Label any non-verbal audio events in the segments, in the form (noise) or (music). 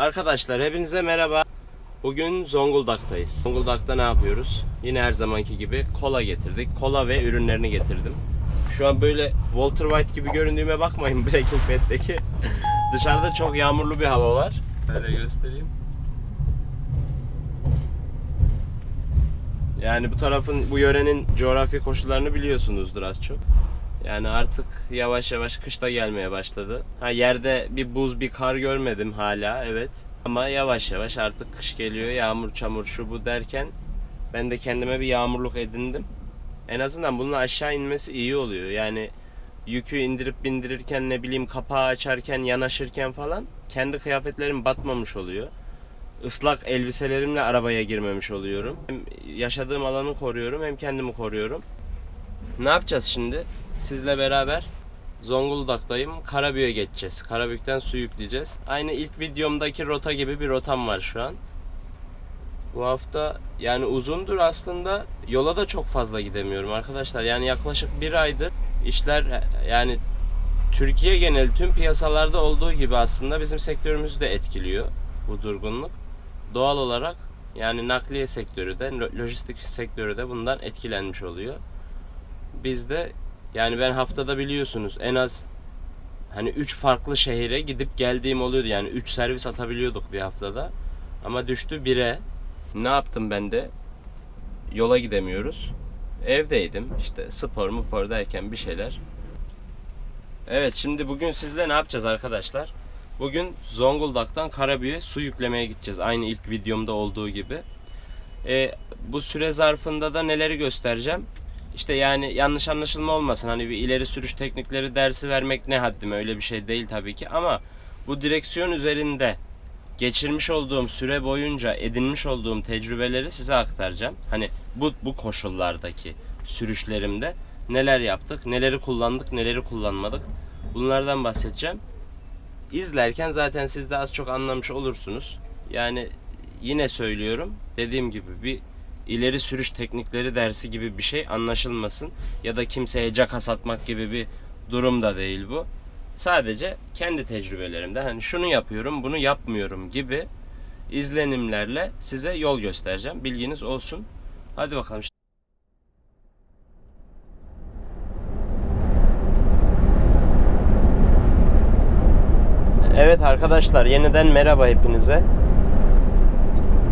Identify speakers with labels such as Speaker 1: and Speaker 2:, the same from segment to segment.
Speaker 1: Arkadaşlar hepinize merhaba. Bugün Zonguldak'tayız. Zonguldak'ta ne yapıyoruz? Yine her zamanki gibi kola getirdik. Kola ve ürünlerini getirdim. Şu an böyle Walter White gibi göründüğüme bakmayın (laughs) Breaking Bad'deki. Dışarıda çok yağmurlu bir hava var. Böyle göstereyim. Yani bu tarafın, bu yörenin coğrafi koşullarını biliyorsunuzdur az çok. Yani artık yavaş yavaş kışta gelmeye başladı. Ha yerde bir buz, bir kar görmedim hala evet. Ama yavaş yavaş artık kış geliyor. Yağmur, çamur, şu bu derken ben de kendime bir yağmurluk edindim. En azından bunun aşağı inmesi iyi oluyor. Yani yükü indirip bindirirken ne bileyim kapağı açarken, yanaşırken falan kendi kıyafetlerim batmamış oluyor. Islak elbiselerimle arabaya girmemiş oluyorum. Hem yaşadığım alanı koruyorum hem kendimi koruyorum. Ne yapacağız şimdi? Sizle beraber Zonguldak'tayım. Karabük'e geçeceğiz. Karabük'ten su yükleyeceğiz. Aynı ilk videomdaki rota gibi bir rotam var şu an. Bu hafta yani uzundur aslında. Yola da çok fazla gidemiyorum arkadaşlar. Yani yaklaşık bir aydır işler yani Türkiye genel tüm piyasalarda olduğu gibi aslında bizim sektörümüzü de etkiliyor bu durgunluk. Doğal olarak yani nakliye sektörü de lo- lojistik sektörü de bundan etkilenmiş oluyor. Biz de yani ben haftada biliyorsunuz en az hani 3 farklı şehire gidip geldiğim oluyordu. Yani 3 servis atabiliyorduk bir haftada. Ama düştü 1'e. Ne yaptım ben de? Yola gidemiyoruz. Evdeydim. İşte spor mu spor derken bir şeyler. Evet şimdi bugün sizle ne yapacağız arkadaşlar? Bugün Zonguldak'tan Karabük'e su yüklemeye gideceğiz. Aynı ilk videomda olduğu gibi. Ee, bu süre zarfında da neleri göstereceğim? İşte yani yanlış anlaşılma olmasın. Hani bir ileri sürüş teknikleri dersi vermek ne haddime öyle bir şey değil tabii ki ama bu direksiyon üzerinde geçirmiş olduğum süre boyunca edinmiş olduğum tecrübeleri size aktaracağım. Hani bu bu koşullardaki sürüşlerimde neler yaptık, neleri kullandık, neleri kullanmadık. Bunlardan bahsedeceğim. İzlerken zaten siz de az çok anlamış olursunuz. Yani yine söylüyorum. Dediğim gibi bir ileri sürüş teknikleri dersi gibi bir şey anlaşılmasın ya da kimseye caka satmak gibi bir durum da değil bu. Sadece kendi tecrübelerimden hani şunu yapıyorum, bunu yapmıyorum gibi izlenimlerle size yol göstereceğim. Bilginiz olsun. Hadi bakalım. Evet arkadaşlar yeniden merhaba hepinize.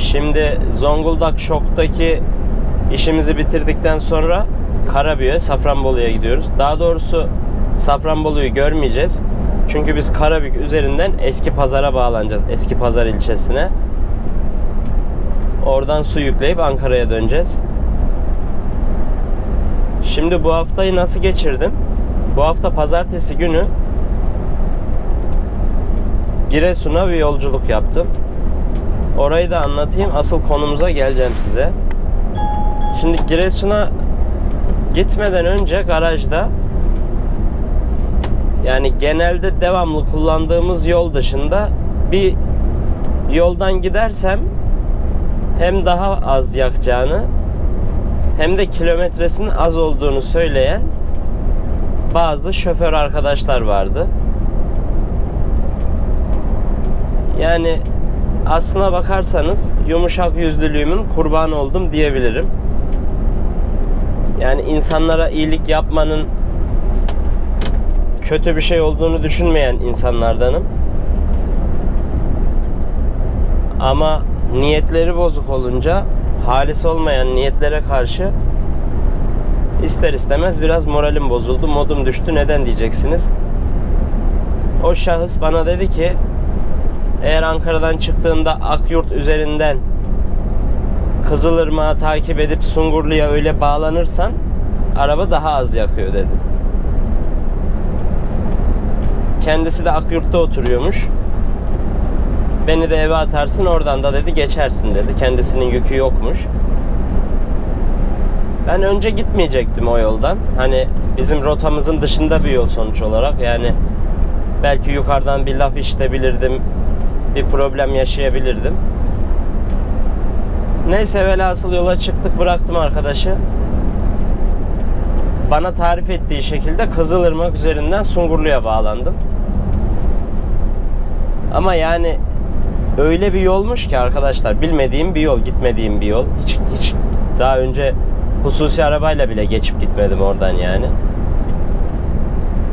Speaker 1: Şimdi Zonguldak Şok'taki işimizi bitirdikten sonra Karabük'e, Safranbolu'ya gidiyoruz. Daha doğrusu Safranbolu'yu görmeyeceğiz. Çünkü biz Karabük üzerinden Eski Pazar'a bağlanacağız. Eski Pazar ilçesine. Oradan su yükleyip Ankara'ya döneceğiz. Şimdi bu haftayı nasıl geçirdim? Bu hafta pazartesi günü Giresun'a bir yolculuk yaptım. Orayı da anlatayım. Asıl konumuza geleceğim size. Şimdi Giresun'a gitmeden önce garajda yani genelde devamlı kullandığımız yol dışında bir yoldan gidersem hem daha az yakacağını hem de kilometresinin az olduğunu söyleyen bazı şoför arkadaşlar vardı. Yani aslına bakarsanız yumuşak yüzlülüğümün kurbanı oldum diyebilirim. Yani insanlara iyilik yapmanın kötü bir şey olduğunu düşünmeyen insanlardanım. Ama niyetleri bozuk olunca halis olmayan niyetlere karşı ister istemez biraz moralim bozuldu, modum düştü. Neden diyeceksiniz? O şahıs bana dedi ki eğer Ankara'dan çıktığında Akyurt üzerinden Kızılırmak'ı takip edip Sungurlu'ya öyle bağlanırsan araba daha az yakıyor dedi. Kendisi de Akyurt'ta oturuyormuş. Beni de eve atarsın oradan da dedi geçersin dedi. Kendisinin yükü yokmuş. Ben önce gitmeyecektim o yoldan. Hani bizim rotamızın dışında bir yol sonuç olarak. Yani belki yukarıdan bir laf işitebilirdim. Bir problem yaşayabilirdim. Neyse velhasıl yola çıktık bıraktım arkadaşı. Bana tarif ettiği şekilde Kızılırmak üzerinden Sungurlu'ya bağlandım. Ama yani öyle bir yolmuş ki arkadaşlar bilmediğim bir yol, gitmediğim bir yol. Hiç hiç daha önce hususi arabayla bile geçip gitmedim oradan yani.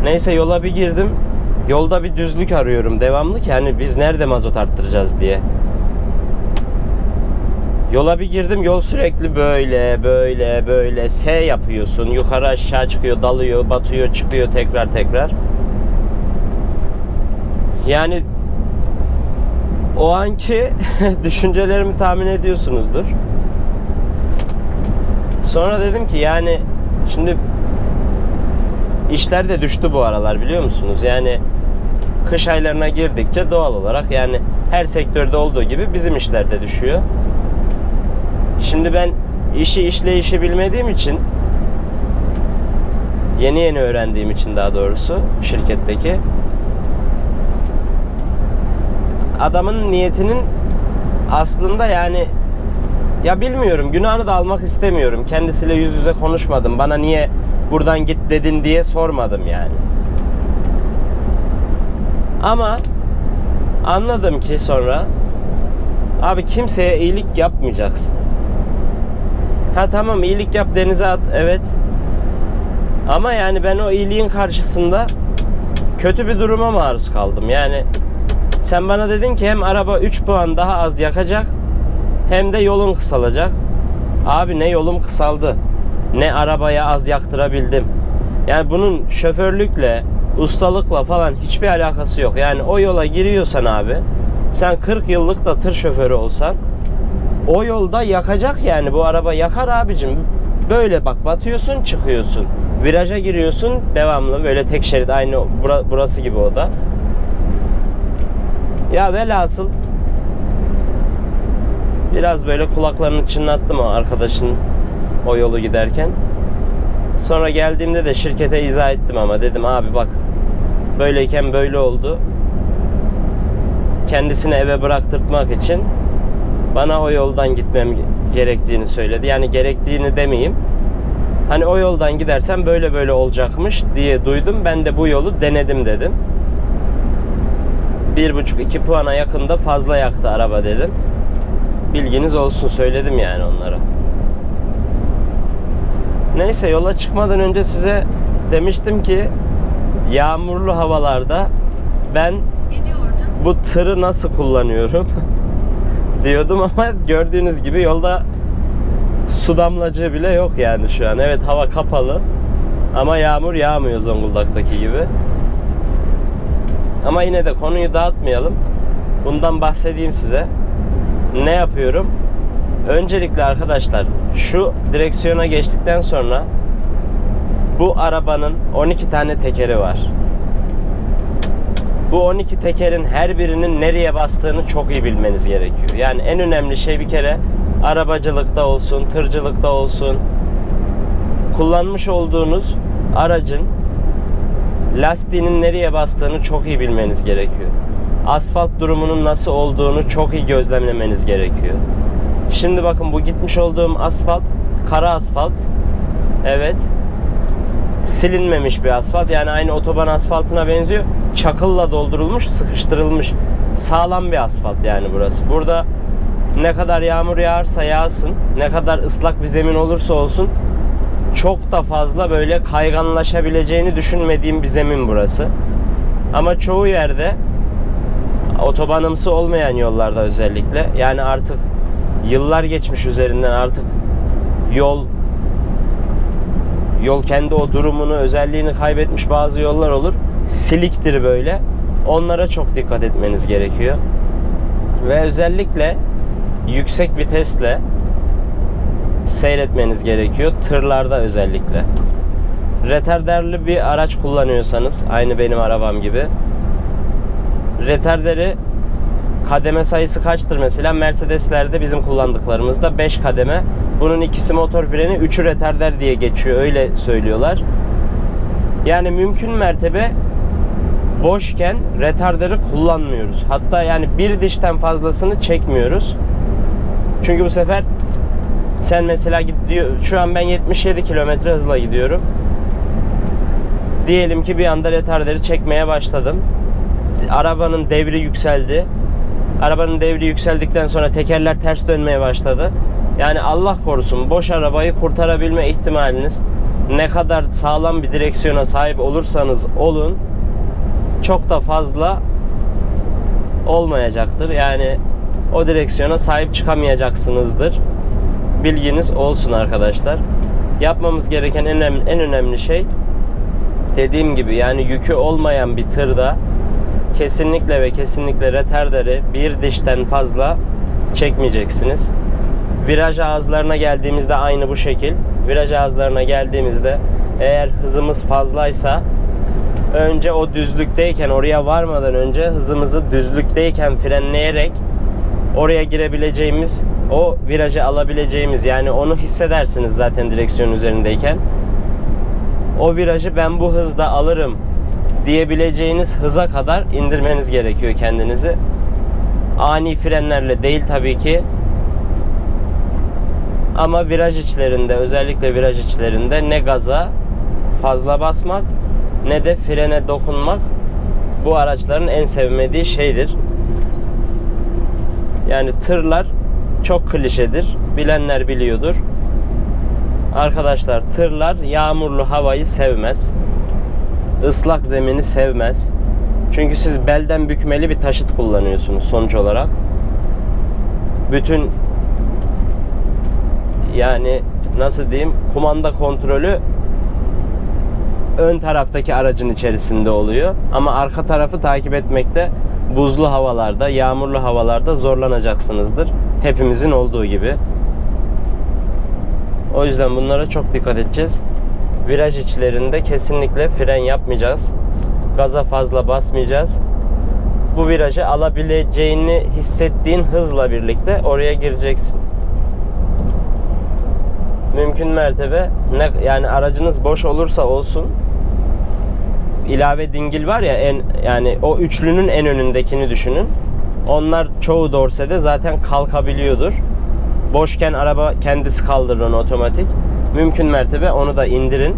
Speaker 1: Neyse yola bir girdim. Yolda bir düzlük arıyorum devamlı ki hani biz nerede mazot arttıracağız diye. Yola bir girdim yol sürekli böyle böyle böyle S yapıyorsun. Yukarı aşağı çıkıyor, dalıyor, batıyor, çıkıyor tekrar tekrar. Yani o anki (laughs) düşüncelerimi tahmin ediyorsunuzdur. Sonra dedim ki yani şimdi işler de düştü bu aralar biliyor musunuz? Yani kış aylarına girdikçe doğal olarak yani her sektörde olduğu gibi bizim işler de düşüyor. Şimdi ben işi işleyişi bilmediğim için yeni yeni öğrendiğim için daha doğrusu şirketteki adamın niyetinin aslında yani ya bilmiyorum günahını da almak istemiyorum. Kendisiyle yüz yüze konuşmadım. Bana niye buradan git dedin diye sormadım yani. Ama anladım ki sonra abi kimseye iyilik yapmayacaksın. Ha tamam iyilik yap denize at evet. Ama yani ben o iyiliğin karşısında kötü bir duruma maruz kaldım. Yani sen bana dedin ki hem araba 3 puan daha az yakacak hem de yolun kısalacak. Abi ne yolum kısaldı ne arabaya az yaktırabildim. Yani bunun şoförlükle, ustalıkla falan hiçbir alakası yok. Yani o yola giriyorsan abi sen 40 yıllık da tır şoförü olsan o yolda yakacak yani bu araba yakar abicim. Böyle bak batıyorsun çıkıyorsun. Viraja giriyorsun devamlı böyle tek şerit aynı bura- burası gibi o da. Ya velhasıl biraz böyle kulaklarını çınlattım o arkadaşın o yolu giderken. Sonra geldiğimde de şirkete izah ettim ama dedim abi bak böyleyken böyle oldu. Kendisini eve bıraktırtmak için bana o yoldan gitmem gerektiğini söyledi. Yani gerektiğini demeyeyim. Hani o yoldan gidersem böyle böyle olacakmış diye duydum. Ben de bu yolu denedim dedim. 1,5-2 puana yakında fazla yaktı araba dedim. Bilginiz olsun söyledim yani onlara. Neyse yola çıkmadan önce size demiştim ki yağmurlu havalarda ben bu tırı nasıl kullanıyorum (laughs) diyordum ama gördüğünüz gibi yolda su damlacığı bile yok yani şu an. Evet hava kapalı ama yağmur yağmıyor Zonguldak'taki gibi. Ama yine de konuyu dağıtmayalım. Bundan bahsedeyim size. Ne yapıyorum? Öncelikle arkadaşlar şu direksiyona geçtikten sonra bu arabanın 12 tane tekeri var. Bu 12 tekerin her birinin nereye bastığını çok iyi bilmeniz gerekiyor. Yani en önemli şey bir kere arabacılıkta olsun, tırcılıkta olsun kullanmış olduğunuz aracın lastiğinin nereye bastığını çok iyi bilmeniz gerekiyor. Asfalt durumunun nasıl olduğunu çok iyi gözlemlemeniz gerekiyor. Şimdi bakın bu gitmiş olduğum asfalt kara asfalt. Evet. Silinmemiş bir asfalt. Yani aynı otoban asfaltına benziyor. Çakılla doldurulmuş, sıkıştırılmış. Sağlam bir asfalt yani burası. Burada ne kadar yağmur yağarsa yağsın, ne kadar ıslak bir zemin olursa olsun çok da fazla böyle kayganlaşabileceğini düşünmediğim bir zemin burası. Ama çoğu yerde otobanımsı olmayan yollarda özellikle yani artık yıllar geçmiş üzerinden artık yol yol kendi o durumunu, özelliğini kaybetmiş bazı yollar olur. Siliktir böyle. Onlara çok dikkat etmeniz gerekiyor. Ve özellikle yüksek vitesle seyretmeniz gerekiyor. Tırlarda özellikle. Retarderli bir araç kullanıyorsanız aynı benim arabam gibi retarderi kademe sayısı kaçtır mesela? Mercedes'lerde bizim kullandıklarımızda 5 kademe. Bunun ikisi motor freni, üçü retarder diye geçiyor. Öyle söylüyorlar. Yani mümkün mertebe boşken retarderi kullanmıyoruz. Hatta yani bir dişten fazlasını çekmiyoruz. Çünkü bu sefer sen mesela gidiyor şu an ben 77 kilometre hızla gidiyorum. Diyelim ki bir anda retarderi çekmeye başladım. Arabanın devri yükseldi. Arabanın devri yükseldikten sonra tekerler ters dönmeye başladı. Yani Allah korusun boş arabayı kurtarabilme ihtimaliniz ne kadar sağlam bir direksiyona sahip olursanız olun çok da fazla olmayacaktır. Yani o direksiyona sahip çıkamayacaksınızdır. Bilginiz olsun arkadaşlar. Yapmamız gereken en önemli, en önemli şey dediğim gibi yani yükü olmayan bir tırda kesinlikle ve kesinlikle retardarı bir dişten fazla çekmeyeceksiniz. Viraj ağızlarına geldiğimizde aynı bu şekil. Viraj ağızlarına geldiğimizde eğer hızımız fazlaysa önce o düzlükteyken oraya varmadan önce hızımızı düzlükteyken frenleyerek oraya girebileceğimiz o virajı alabileceğimiz yani onu hissedersiniz zaten direksiyon üzerindeyken o virajı ben bu hızda alırım diyebileceğiniz hıza kadar indirmeniz gerekiyor kendinizi. Ani frenlerle değil tabii ki. Ama viraj içlerinde özellikle viraj içlerinde ne gaza fazla basmak ne de frene dokunmak bu araçların en sevmediği şeydir. Yani tırlar çok klişedir. Bilenler biliyordur. Arkadaşlar tırlar yağmurlu havayı sevmez. Islak zemini sevmez. Çünkü siz belden bükmeli bir taşıt kullanıyorsunuz sonuç olarak. Bütün yani nasıl diyeyim kumanda kontrolü ön taraftaki aracın içerisinde oluyor. Ama arka tarafı takip etmekte buzlu havalarda, yağmurlu havalarda zorlanacaksınızdır. Hepimizin olduğu gibi. O yüzden bunlara çok dikkat edeceğiz. Viraj içlerinde kesinlikle fren yapmayacağız. Gaza fazla basmayacağız. Bu virajı alabileceğini hissettiğin hızla birlikte oraya gireceksin. Mümkün mertebe ne yani aracınız boş olursa olsun ilave dingil var ya en yani o üçlünün en önündekini düşünün. Onlar çoğu dorsede zaten kalkabiliyordur. Boşken araba kendisi kaldırır onu otomatik. Mümkün mertebe onu da indirin.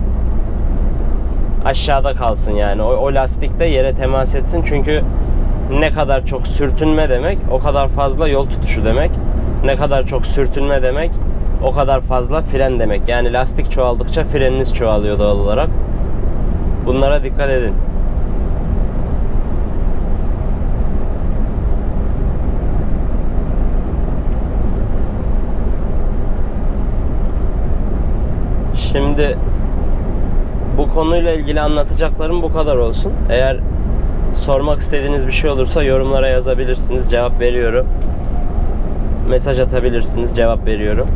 Speaker 1: Aşağıda kalsın yani. O, o lastik de yere temas etsin. Çünkü ne kadar çok sürtünme demek o kadar fazla yol tutuşu demek. Ne kadar çok sürtünme demek o kadar fazla fren demek. Yani lastik çoğaldıkça freniniz çoğalıyor doğal olarak. Bunlara dikkat edin. Şimdi bu konuyla ilgili anlatacaklarım bu kadar olsun. Eğer sormak istediğiniz bir şey olursa yorumlara yazabilirsiniz. Cevap veriyorum. Mesaj atabilirsiniz. Cevap veriyorum.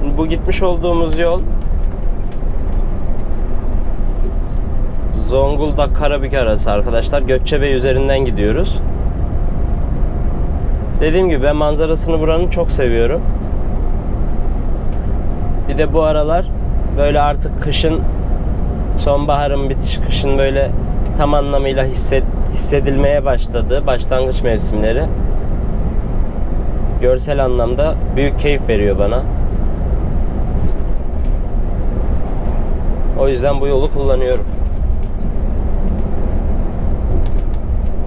Speaker 1: Şimdi bu gitmiş olduğumuz yol Zonguldak Karabük arası arkadaşlar. Gökçebey üzerinden gidiyoruz. Dediğim gibi ben manzarasını buranın çok seviyorum. Bir de bu aralar böyle artık kışın sonbaharın bitiş kışın böyle tam anlamıyla hisset, hissedilmeye başladı başlangıç mevsimleri. Görsel anlamda büyük keyif veriyor bana. O yüzden bu yolu kullanıyorum.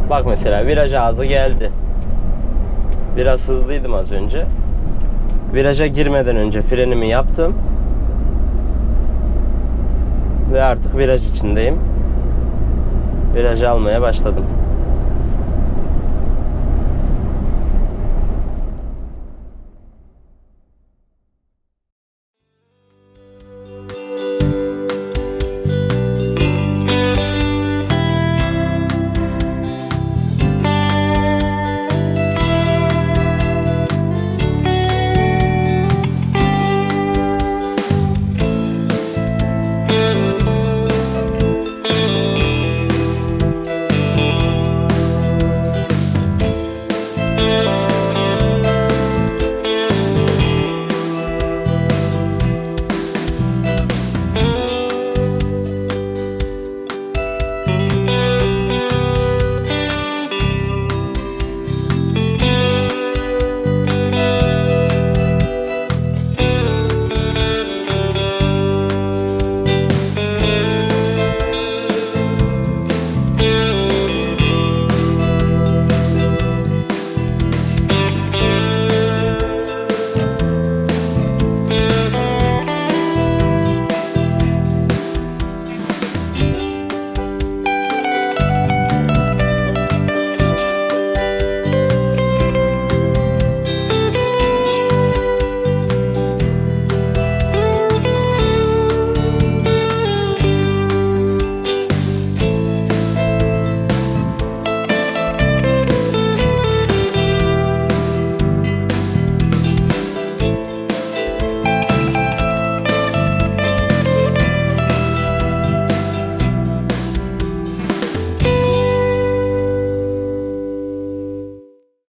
Speaker 1: Bak mesela viraj ağzı geldi. Biraz hızlıydım az önce. Viraja girmeden önce frenimi yaptım. Ve artık viraj içindeyim. Virajı almaya başladım.